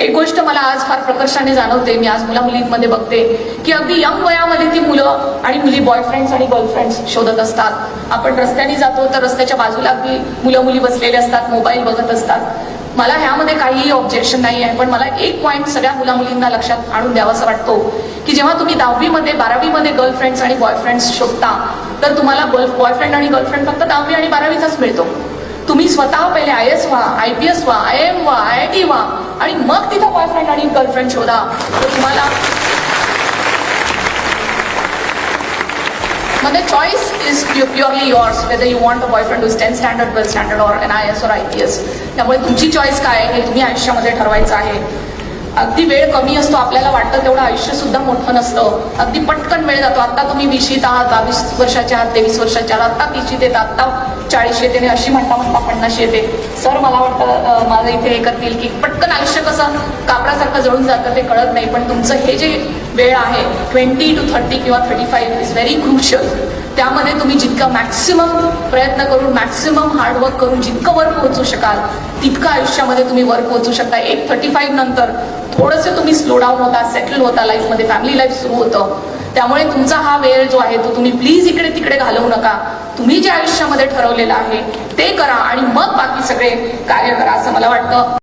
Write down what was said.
एक गोष्ट मला आज फार प्रकर्षाने जाणवते. मी आज मुला मुलींमध्ये बघते की अगदी यंग वयामध्ये ती मुलं आणि मुली बॉयफ्रेंड्स आणि गर्लफ्रेंड्स शोधत असतात. आपण रस्त्याने जातो तर रस्त्याच्या बाजूला अगदी मुलं मुली बसलेले असतात मोबाईल बघत असतात. मला ह्यामध्ये काहीही ऑब्जेक्शन नाही आहे पण मला एक पॉईंट सगळ्या मुला मुलींना लक्षात आणून द्यावासा वाटतो की जेव्हा तुम्ही दहावीमध्ये बारावीमध्ये गर्लफ्रेंड्स आणि बॉयफ्रेंड्स शोधता तर तुम्हाला बॉयफ्रेंड आणि गर्लफ्रेंड फक्त दहावी आणि बारावीचाच मिळतो. तुम्ही स्वतः पहिले आय एस व्हा आय पी एस व्हा आय एम व्हा आय आय टी व्हा आणि मग तिथं बॉयफ्रेंड आणि गर्लफ्रेंड शोधा. तुम्हाला मग choice is purely yours whether you want a boyfriend is ten standard twelfth standard or N I S or I P S त्यामुळे तुमची चॉईस काय आहे हे तुम्ही आयुष्यामध्ये ठरवायचं आहे. अगदी वेळ कमी असतो आपल्याला वाटतं तेवढं आयुष्य सुद्धा मोठं नसतं. अगदी पटकन वेळ जातो. आता तुम्ही विशीत आहात बावीस वर्षाच्या आहात तेवीस वर्षाच्या आहात आता तिशीत येत आता चाळीस येते आणि अशी म्हणता म्हणता पन्नास येते सर मला वाटतं माझं इथे हे करतील की पटकन आयुष्य कसं कापडासारखं जळून जातं ते कळत नाही पण तुमचं हे जे वेळ आहे ट्वेंटी टू थर्टी किंवा thirty five is very crucial त्यामध्ये तुम्ही जितका मॅक्सिमम प्रयत्न करून मॅक्सिमम हार्डवर्क करून जितकं वर पोहोचू शकाल तितकं आयुष्यामध्ये तुम्ही वर पोहोचू शकता. एक थर्टी फाईव्ह नंतर थोडंसं तुम्ही स्लो डाऊन होता सेटल होता लाईफमध्ये फॅमिली लाईफ सुरू होतं. त्यामुळे तुमचा हा वेळ जो आहे तो तुम्ही प्लीज इकडे तिकडे घालवू नका. तुम्ही जे आयुष्यामध्ये ठरवलेलं आहे ते करा आणि मग बाकी सगळे कार्य करा असं मला वाटतं.